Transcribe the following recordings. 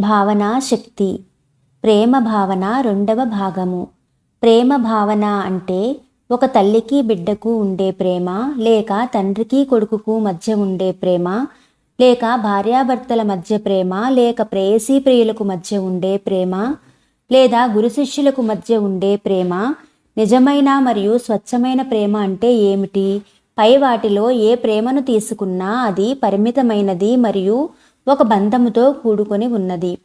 భావనా శక్తి. ప్రేమ భావన రెండవ భాగము. ప్రేమ భావన అంటే ఒక తల్లికి బిడ్డకు ఉండే ప్రేమ లేక తండ్రికి కొడుకుకు మధ్య ఉండే ప్రేమ లేక భార్యాభర్తల మధ్య ప్రేమ లేక ప్రేయసీ ప్రియులకు మధ్య ఉండే ప్రేమ లేదా గురు శిష్యులకు మధ్య ఉండే ప్రేమ నిజమైన మరియు స్వచ్ఛమైన ప్రేమ అంటే ఏమిటి? పై వాటిలో ఏ ప్రేమను తీసుకున్నా అది పరిమితమైనది మరియు ఒక బంధముతో కూడుకొని ఉన్నది.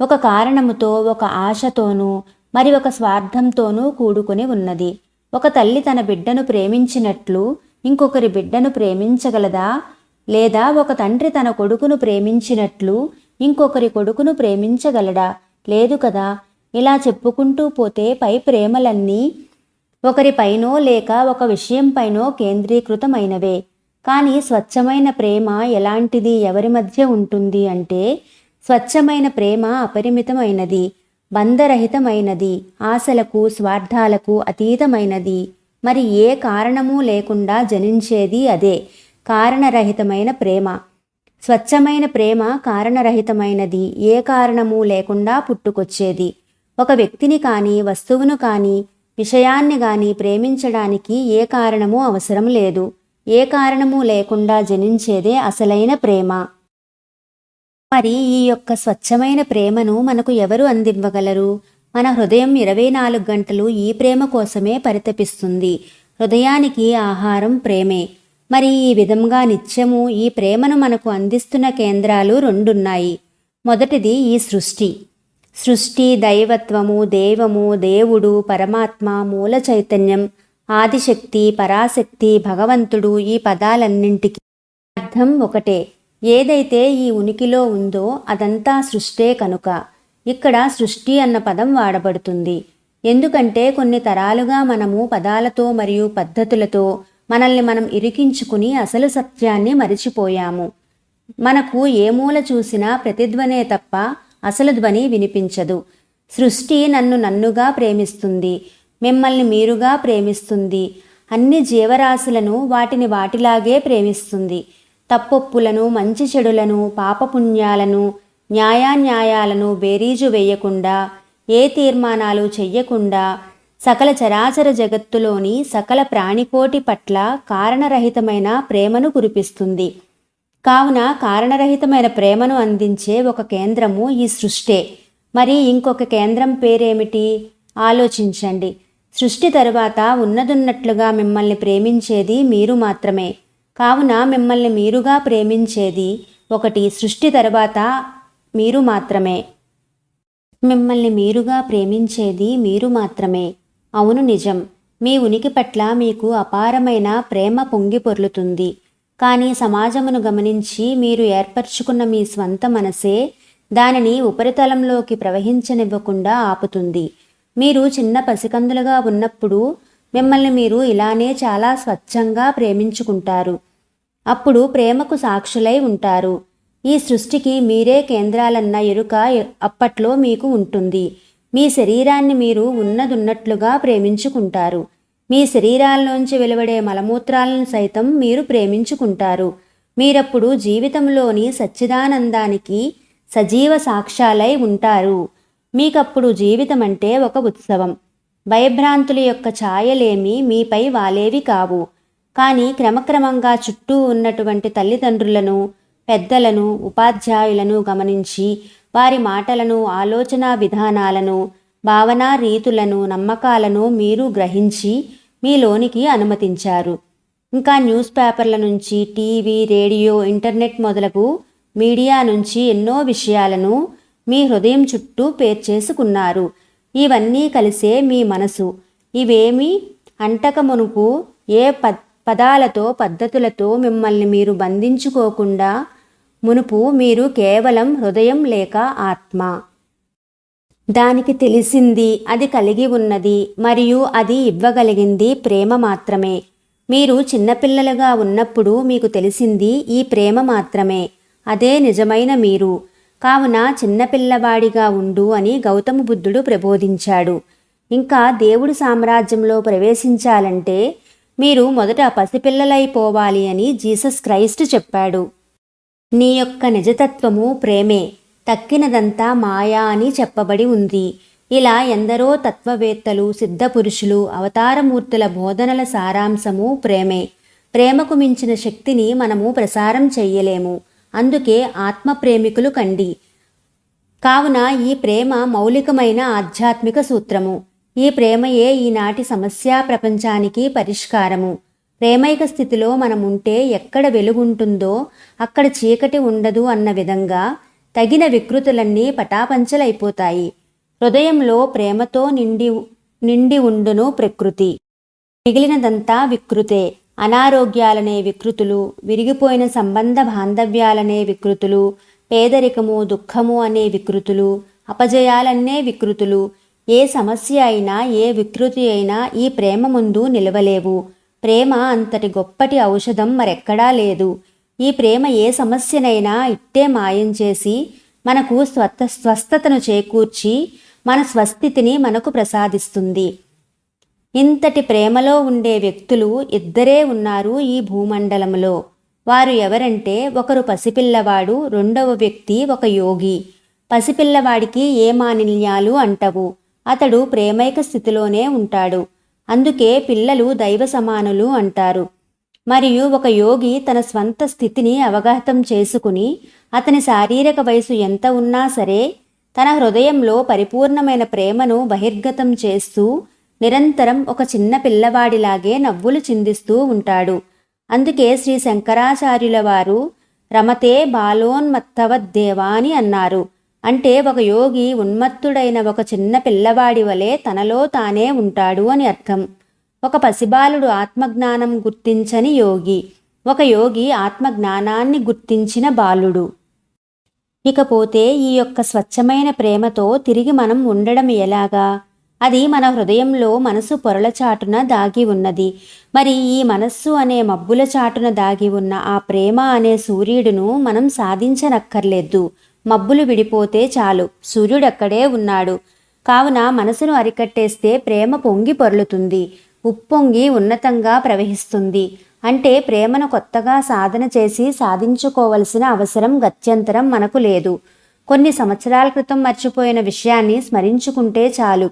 ఒక కారణముతో ఒక ఆశతోనూ మరి ఒక స్వార్థంతోనూ కూడుకొని ఉన్నది. ఒక తల్లి తన బిడ్డను ప్రేమించినట్లు ఇంకొకరి బిడ్డను ప్రేమించగలదా? లేదా ఒక తండ్రి తన కొడుకును ప్రేమించినట్లు ఇంకొకరి కొడుకును ప్రేమించగలడా? లేదు కదా. ఇలా చెప్పుకుంటూ పోతే పై ప్రేమలన్నీ ఒకరిపైనో లేక ఒక విషయంపైనో కేంద్రీకృతమైనవే. కానీ స్వచ్ఛమైన ప్రేమ ఎలాంటిది? ఎవరి మధ్య ఉంటుంది అంటే స్వచ్ఛమైన ప్రేమ అపరిమితమైనది బంధరహితమైనది ఆశలకు స్వార్థాలకు అతీతమైనది. మరి ఏ కారణము లేకుండా జనించేది అదే కారణరహితమైన ప్రేమ. స్వచ్ఛమైన ప్రేమ కారణరహితమైనది ఏ కారణము లేకుండా పుట్టుకొచ్చేది. ఒక వ్యక్తిని కానీ వస్తువును కానీ విషయాన్ని కానీ ప్రేమించడానికి ఏ కారణము అవసరం లేదు. ఏ కారణము లేకుండా జనించేదే అసలైన ప్రేమ. మరి ఈ యొక్క స్వచ్ఛమైన ప్రేమను మనకు ఎవరు అందివ్వగలరు? మన హృదయం ఇరవై నాలుగు గంటలు ఈ ప్రేమ కోసమే పరితపిస్తుంది. హృదయానికి ఆహారం ప్రేమే. మరి ఈ విధంగా నిత్యము ఈ ప్రేమను మనకు అందిస్తున్న కేంద్రాలు రెండున్నాయి. మొదటిది ఈ సృష్టి. సృష్టి దైవత్వము దేవము దేవుడు పరమాత్మ మూల చైతన్యం. ఆదిశక్తి పరాశక్తి భగవంతుడు ఈ పదాలన్నింటికి అర్థం ఒకటే. ఏదైతే ఈ ఉనికిలో ఉందో అదంతా సృష్టే కనుక. ఇక్కడ సృష్టి అన్న పదం వాడబడుతుంది. ఎందుకంటే కొన్ని తరాలుగా మనము పదాలతో మరియు పద్ధతులతో మనల్ని మనం ఇరికించుకుని అసలు సత్యాన్ని మరిచిపోయాము. మనకు ఏ మూల చూసినా ప్రతిధ్వనే తప్ప అసలు ధ్వని వినిపించదు. సృష్టి నన్ను నన్నుగా ప్రేమిస్తుంది. మిమ్మల్ని మీరుగా ప్రేమిస్తుంది. అన్ని జీవరాశులను వాటిని వాటిలాగే ప్రేమిస్తుంది. తప్పొప్పులను మంచి చెడులను పాపపుణ్యాలను న్యాయాన్యాయాలను బేరీజు వేయకుండా ఏ తీర్మానాలు చెయ్యకుండా సకల చరాచర జగత్తులోని సకల ప్రాణికోటి పట్ల కారణరహితమైన ప్రేమను కురిపిస్తుంది. కావున కారణరహితమైన ప్రేమను అందించే ఒక కేంద్రము ఈ సృష్టే. మరి ఇంకొక కేంద్రం పేరేమిటి? ఆలోచించండి. సృష్టి తరువాత ఉన్నదున్నట్లుగా మిమ్మల్ని ప్రేమించేది మీరు మాత్రమే. కావున మిమ్మల్ని మీరుగా ప్రేమించేది ఒకటి సృష్టి తరువాత మీరు మాత్రమే. మిమ్మల్ని మీరుగా ప్రేమించేది మీరు మాత్రమే. అవును నిజం. మీ ఉనికి పట్ల మీకు అపారమైన ప్రేమ పొంగి పొర్లుతుంది. కానీ సమాజమును గమనించి మీరు ఏర్పరచుకున్న మీ స్వంత మనసే దానిని ఉపరితలంలోకి ప్రవహించనివ్వకుండా ఆపుతుంది. మీరు చిన్న పసికందులుగా ఉన్నప్పుడు మిమ్మల్ని మీరు ఇలానే చాలా స్వచ్ఛంగా ప్రేమించుకుంటారు. అప్పుడు ప్రేమకు సాక్షులై ఉంటారు. ఈ సృష్టికి మీరే కేంద్రాలన్న ఎరుక అప్పట్లో మీకు ఉంటుంది. మీ శరీరాన్ని మీరు ఉన్నదున్నట్లుగా ప్రేమించుకుంటారు. మీ శరీరాల్లోంచి వెలువడే మలమూత్రాలను సైతం మీరు ప్రేమించుకుంటారు. మీరప్పుడు జీవితంలోని సచ్చిదానందానికి సజీవ సాక్ష్యాలై ఉంటారు. మీకప్పుడు జీవితం అంటే ఒక ఉత్సవం. భయభ్రాంతుల యొక్క ఛాయలేమి మీపై వాలేవి కావు. కానీ క్రమక్రమంగా చుట్టూ ఉన్నటువంటి తల్లిదండ్రులను పెద్దలను ఉపాధ్యాయులను గమనించి వారి మాటలను ఆలోచన విధానాలను భావనా రీతులను నమ్మకాలను మీరు గ్రహించి మీలోనికి అనుమతించారు. ఇంకా న్యూస్ పేపర్ల నుంచి టీవీ రేడియో ఇంటర్నెట్ మొదలగు మీడియా నుంచి ఎన్నో విషయాలను మీ హృదయం చుట్టూ పేర్చేసుకున్నారు ఇవన్నీ కలిసే మీ మనసు. ఇవేమి అంటకమునుకు ఏ ప పదాలతో పద్ధతులతో మిమ్మల్ని మీరు బంధించుకోకుండా మునుపు మీరు కేవలం హృదయం లేక ఆత్మ. దానికి తెలిసింది అది కలిగి ఉన్నది మరియు అది ఇవ్వగలిగింది ప్రేమ మాత్రమే. మీరు చిన్నపిల్లలుగా ఉన్నప్పుడు మీకు తెలిసింది ఈ ప్రేమ మాత్రమే. అదే నిజమైన మీరు. కావున చిన్నపిల్లవాడిగా ఉండు అని గౌతమ బుద్ధుడు ప్రబోధించాడు. ఇంకా దేవుడి సామ్రాజ్యంలో ప్రవేశించాలంటే మీరు మొదట పసిపిల్లలైపోవాలి అని జీసస్ క్రైస్ట్ చెప్పాడు. నీ యొక్క నిజతత్వము ప్రేమే తక్కినదంతా మాయా అని చెప్పబడి ఉంది. ఇలా ఎందరో తత్వవేత్తలు సిద్ధపురుషులు అవతారమూర్తుల బోధనల సారాంశము ప్రేమే. ప్రేమకు మించిన శక్తిని మనము ప్రసారం చెయ్యలేము. అందుకే ఆత్మ ప్రేమికులు కండి. కావున ఈ ప్రేమ మౌలికమైన ఆధ్యాత్మిక సూత్రము. ఈ ప్రేమయే ఈనాటి సమస్యా ప్రపంచానికి పరిష్కారము. ప్రేమైక స్థితిలో మనముంటే ఎక్కడ వెలుగుంటుందో అక్కడ చీకటి ఉండదు అన్న విధంగా తగిన వికృతులన్నీ పటాపంచలైపోతాయి. హృదయంలో ప్రేమతో నిండి నిండి ఉండును ప్రకృతి. మిగిలినదంతా వికృతే. అనారోగ్యాలనే వికృతులు విరిగిపోయిన సంబంధ బాంధవ్యాలనే వికృతులు పేదరికము దుఃఖము అనే వికృతులు అపజయాలన్నే వికృతులు. ఏ సమస్య అయినా ఏ వికృతి అయినా ఈ ప్రేమ ముందు నిలవలేవు. ప్రేమ అంతటి గొప్పటి ఔషధం మరెక్కడా లేదు. ఈ ప్రేమ ఏ సమస్యనైనా ఇట్టే మాయం చేసి మనకు స్వత స్వస్థతను చేకూర్చి మన స్వస్థితిని మనకు ప్రసాదిస్తుంది. ఇంతటి ప్రేమలో ఉండే వ్యక్తులు ఇద్దరే ఉన్నారు ఈ భూమండలంలో వారు ఎవరంటే ఒకరు పసిపిల్లవాడు రెండవ వ్యక్తి ఒక యోగి. పసిపిల్లవాడికి ఏ మానిన్యాలు అంటవు? అతడు ప్రేమైక స్థితిలోనే ఉంటాడు. అందుకే పిల్లలు దైవ సమానులు అంటారు. మరియు ఒక యోగి తన స్వంత స్థితిని అవగాహతం చేసుకుని అతని శారీరక వయసు ఎంత ఉన్నా సరే తన హృదయంలో పరిపూర్ణమైన ప్రేమను బహిర్గతం చేస్తూ నిరంతరం ఒక చిన్న పిల్లవాడిలాగే నవ్వులు చిందిస్తూ ఉంటాడు. అందుకే శ్రీ శంకరాచార్యుల వారు రమతే బాలోన్మత్తవద్దేవా అని అన్నారు. అంటే ఒక యోగి ఉన్మత్తుడైన ఒక చిన్న పిల్లవాడి వలె తనలో తానే ఉంటాడు అని అర్థం. ఒక పసిబాలుడు ఆత్మజ్ఞానం గుర్తించని యోగి. ఒక యోగి ఆత్మజ్ఞానాన్ని గుర్తించిన బాలుడు. ఇకపోతే ఈ యొక్క స్వచ్ఛమైన ప్రేమతో తిరిగి మనం ఉండడం ఎలాగా? అది మన హృదయంలో మనసు పొరల చాటున దాగి ఉన్నది. మరి ఈ మనస్సు అనే మబ్బుల చాటున దాగి ఉన్న ఆ ప్రేమ అనే సూర్యుడును మనం సాధించనక్కర్లేదు. మబ్బులు విడిపోతే చాలు. సూర్యుడక్కడే ఉన్నాడు. కావున మనసును అరికట్టేస్తే ప్రేమ పొంగి పొరలుతుంది. ఉప్పొంగి ఉన్నతంగా ప్రవహిస్తుంది. అంటే ప్రేమను కొత్తగా సాధన చేసి సాధించుకోవలసిన అవసరం గత్యంతరం మనకు లేదు. కొన్ని సంవత్సరాల క్రితం మర్చిపోయిన విషయాన్ని స్మరించుకుంటే చాలు.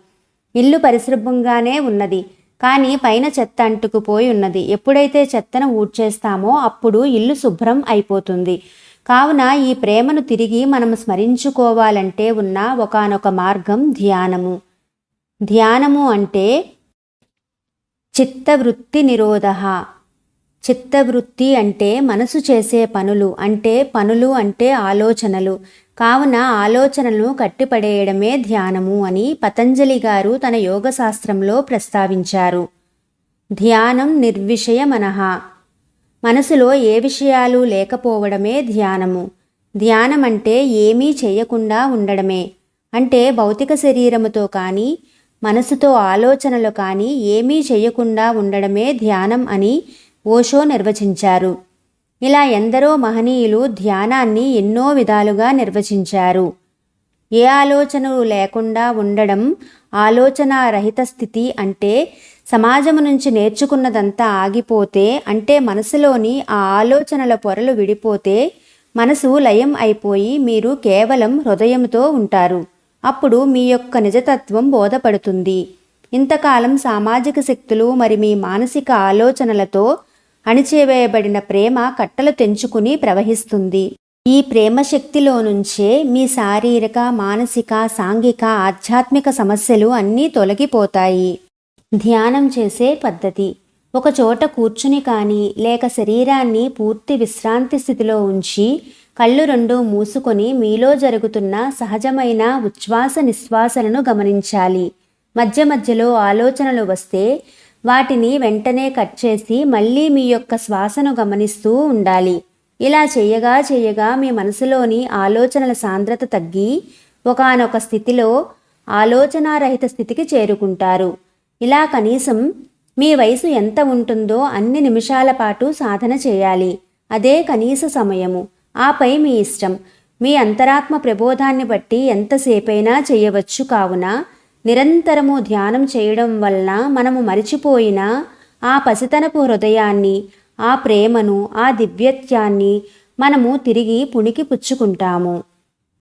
ఇల్లు పరిశుభ్రంగానే ఉన్నది. కానీ పైన చెత్త అంటుకుపోయి ఉన్నది. ఎప్పుడైతే చెత్తను ఊడ్చేస్తామో అప్పుడు ఇల్లు శుభ్రం అయిపోతుంది. కావున ఈ ప్రేమను తిరిగి మనం స్మరించుకోవాలంటే ఉన్న ఒకానొక మార్గం ధ్యానము. ధ్యానము అంటే చిత్తవృత్తి నిరోధ. చిత్తవృత్తి అంటే మనసు చేసే పనులు అంటే పనులు అంటే ఆలోచనలు. కావున ఆలోచనలను కట్టిపడేయడమే ధ్యానము అని పతంజలి గారు తన యోగశాస్త్రంలో ప్రస్తావించారు. ధ్యానం నిర్విషయ మనహ మనసులో ఏ విషయాలు లేకపోవడమే ధ్యానము. ధ్యానం అంటే ఏమీ చేయకుండా ఉండడమే. అంటే భౌతిక శరీరముతో కానీ మనసుతో ఆలోచనలు కానీ ఏమీ చేయకుండా ఉండడమే ధ్యానం అని ఓషో నిర్వచించారు. ఇలా ఎందరో మహనీయులు ధ్యానాన్ని ఎన్నో విధాలుగా నిర్వచించారు. ఏ ఆలోచనలు లేకుండా ఉండడం ఆలోచనారహిత స్థితి అంటే సమాజం నుంచి నేర్చుకున్నదంతా ఆగిపోతే అంటే మనసులోని ఆ ఆలోచనల పొరలు విడిపోతే మనసు లయం అయిపోయి మీరు కేవలం హృదయంతో ఉంటారు. అప్పుడు మీ యొక్క నిజతత్వం బోధపడుతుంది. ఇంతకాలం సామాజిక శక్తులు మరి మీ మానసిక ఆలోచనలతో అణిచివేయబడిన ప్రేమ కట్టలు తెంచుకుని ప్రవహిస్తుంది. ఈ ప్రేమ శక్తిలో నుంచే మీ శారీరక మానసిక సాంఘిక ఆధ్యాత్మిక సమస్యలు అన్నీ తొలగిపోతాయి. ధ్యానం చేసే పద్ధతి. ఒక చోట కూర్చుని కానీ లేక శరీరాన్ని పూర్తి విశ్రాంతి స్థితిలో ఉంచి కళ్ళు రెండు మూసుకొని మీలో జరుగుతున్న సహజమైన ఉచ్ఛ్వాస నిశ్వాసలను గమనించాలి. మధ్య మధ్యలో ఆలోచనలు వస్తే వాటిని వెంటనే కట్ చేసి మళ్ళీ మీ యొక్క శ్వాసను గమనిస్తూ ఉండాలి. ఇలా చేయగా చేయగా మీ మనసులోని ఆలోచనల సాంద్రత తగ్గి ఒకనొక స్థితిలో ఆలోచనారహిత స్థితికి చేరుకుంటారు. ఇలా కనీసం మీ వయసు ఎంత ఉంటుందో అన్ని నిమిషాల పాటు సాధన చేయాలి. అదే కనీస సమయము. ఆపై మీ ఇష్టం. మీ అంతరాత్మ ప్రబోధాన్ని బట్టి ఎంతసేపైనా చేయవచ్చు కావున నిరంతరము ధ్యానం చేయడం వలన మనము మరిచిపోయిన ఆ పసితనపు హృదయాన్ని ఆ ప్రేమను ఆ దివ్యత్యాన్ని మనము తిరిగి పుణికి పుచ్చుకుంటాము.